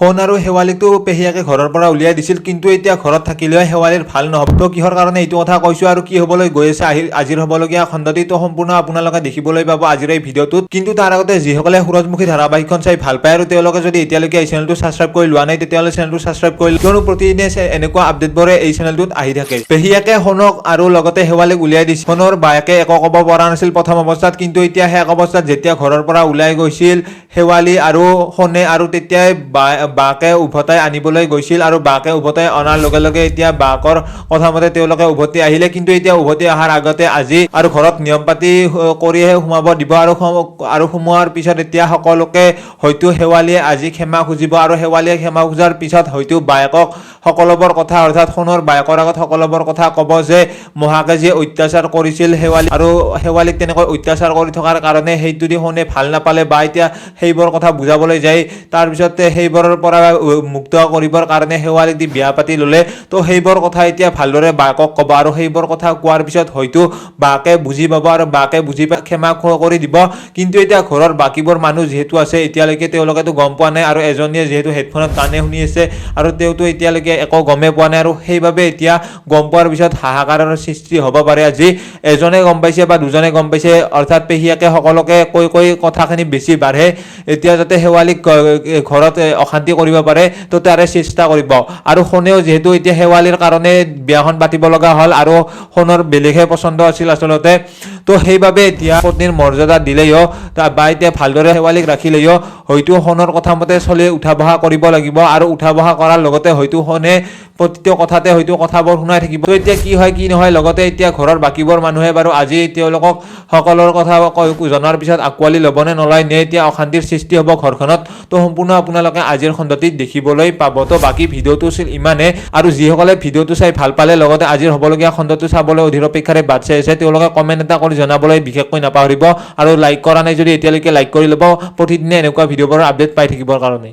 সোণ আৰু শেৱালিকটো পেহীয়েকে ঘৰৰ পৰা উলিয়াই দিছিল, কিন্তু এতিয়া ঘৰত থাকিলেও শেৱালিৰ ভালো নহ'ব। তো কিহৰ কাৰণে এইটো কথা কৈছোঁ আৰু কি হ'বলৈ গৈ আছে, আহি আজিৰ হ'বলগীয়া খণ্ডটিতো সম্পূৰ্ণ আপোনালোকে দেখিবলৈ পাব আজিৰ এই ভিডিঅ'টোত। কিন্তু তাৰ আগতে যিসকলে সূৰজমুখী ধাৰাবাহিকখন চাই ভালো পায় আৰু তেওঁলোকে যদি এতিয়ালৈকে এই চেনেলটো ছাবস্ক্ৰাইব কৰি লোৱা নাই, তেতিয়াহ'লে চেনেলটো ছাবস্ক্ৰাইব কৰি কিয়নো প্ৰতিদিনে এনেকুৱা আপডেটবোৰে এই চেনেলটোত আহি থাকে। পেহীয়েকে সোণক আৰু লগতে শেৱালিক উলিয়াই দিছিল। সোণৰ বায়েকে একো ক'ব পৰা নাছিল প্ৰথম অৱস্থাত, কিন্তু এতিয়া শেষ অৱস্থাত যেতিয়া ঘৰৰ পৰা ওলাই গৈছিল, শেৱালি আৰু সোণে আৰু তেতিয়াই বাকে উভতাই আনিবলৈ গৈছিল আৰু বাকে উভতাই অনাৰ লগে লগে এতিয়া বাকৰ কথা মতে তেওঁলোকে উভতি আহিলে। কিন্তু এতিয়া উভতি অহাৰ আগতে আজি আৰু ঘৰত নিয়ম পাতি কৰিহে সোমাব দিব আৰু আৰু সোমোৱাৰ পিছত এতিয়া সকলোকে হয়তো শেৱালিয়ে আজি ক্ষমা খুজিব আৰু শেৱালিয়ে ক্ষমা খোজাৰ পিছত হয়তো বায়েকক সকলোবোৰ কথা অৰ্থাৎ সোণৰ বায়েকৰ আগত সকলোবোৰ কথা ক'ব যে মহাকে যে অত্যাচাৰ কৰিছিল শেৱালি আৰু শেৱালিক তেনেকৈ অত্যাচাৰ কৰি থকাৰ কাৰণে সেইটো দি সোণে ভালো নাপালে বা এতিয়া সেইবোৰ কথা বুজাবলৈ যায়। তাৰপিছতে সেইবোৰৰ পৰা মুক্ত কৰিবৰ কাৰণে শেৱালিক দি বিয়া পাতি ল'লে। তো সেইবোৰ কথা এতিয়া ভালদৰে বায়েকক ক'ব আৰু সেইবোৰ কথা কোৱাৰ পিছত হয়তো বাকে বুজি পাব আৰু বাকে বুজি পাই ক্ষমা কৰি দিব। কিন্তু এতিয়া ঘৰৰ বাকীবোৰ মানুহ যিহেতু আছে এতিয়ালৈকে তেওঁলোকেতো গম পোৱা নাই আৰু এজনীয়ে যিহেতু হেডফোনত গানে শুনি আছে আৰু তেওঁতো এতিয়ালৈকে একো গমেই পোৱা নাই আৰু সেইবাবে এতিয়া গম পোৱাৰ পিছত হাহাকাৰৰ সৃষ্টি হ'ব পাৰে আজি। এজনে গম পাইছে বা দুজনে গম পাইছে অৰ্থাৎ পেহীয়েকে সকলোকে কৈ কৈ কথাখিনি বেছি বাঢ়ে। এতিয়া যাতে শেৱালিক ঘৰত এ, অশান্তি কৰিব পাৰে, তো তাৰে চেষ্টা কৰিব। আৰু সোণেও যিহেতু এতিয়া শেৱালিৰ কাৰণে বিয়াখন পাতিব লগা হ'ল, আৰু সোণৰ বেলেগহে পচন্দ আছিল আচলতে। তো সেইবাবে এতিয়া পত্নীৰ মৰ্যাদা দিলেও বা এতিয়া ভালদৰে শেৱালিক ৰাখিলেও হয়তো সোণৰ কথা মতে চলি উঠা বহা কৰিব লাগিব আৰু উঠা বহা কৰাৰ লগতে হয়তো সোণে প্ৰতিটো কথাতে হয়তো কথাবোৰ শুনাই থাকিব। তো এতিয়া কি হয় কি নহয় লগতে এতিয়া ঘৰৰ বাকীবোৰ মানুহে বাৰু আজি তেওঁলোকক সকলোৰ কথা জনাৰ পিছত আঁকোৱালি ল'বনে নলয় নে এতিয়া অশান্তিৰ সৃষ্টি হ'ব ঘৰখনত তো সম্পূৰ্ণ আপোনালোকে আজিৰ খণ্ডটিত দেখিবলৈ পাব। তো বাকী ভিডিঅ'টো আছিল ইমানে আৰু যিসকলে ভিডিঅ'টো চাই ভাল পালে লগতে আজিৰ হ'বলগীয়া খণ্ডটো চাবলৈ অধীৰ অপেক্ষাৰে বাট চাই আছে তেওঁলোকে কমেণ্ট এটা কৰি জনাবলৈ বিশেষকৈ নাপাহৰিব আৰু লাইক কৰা নাই যদি এতিয়ালৈকে লাইক কৰি ল'ব প্ৰতিদিনে এনেকুৱা ভিডিঅ'বোৰৰ আপডেট পাই থাকিবৰ কাৰণে।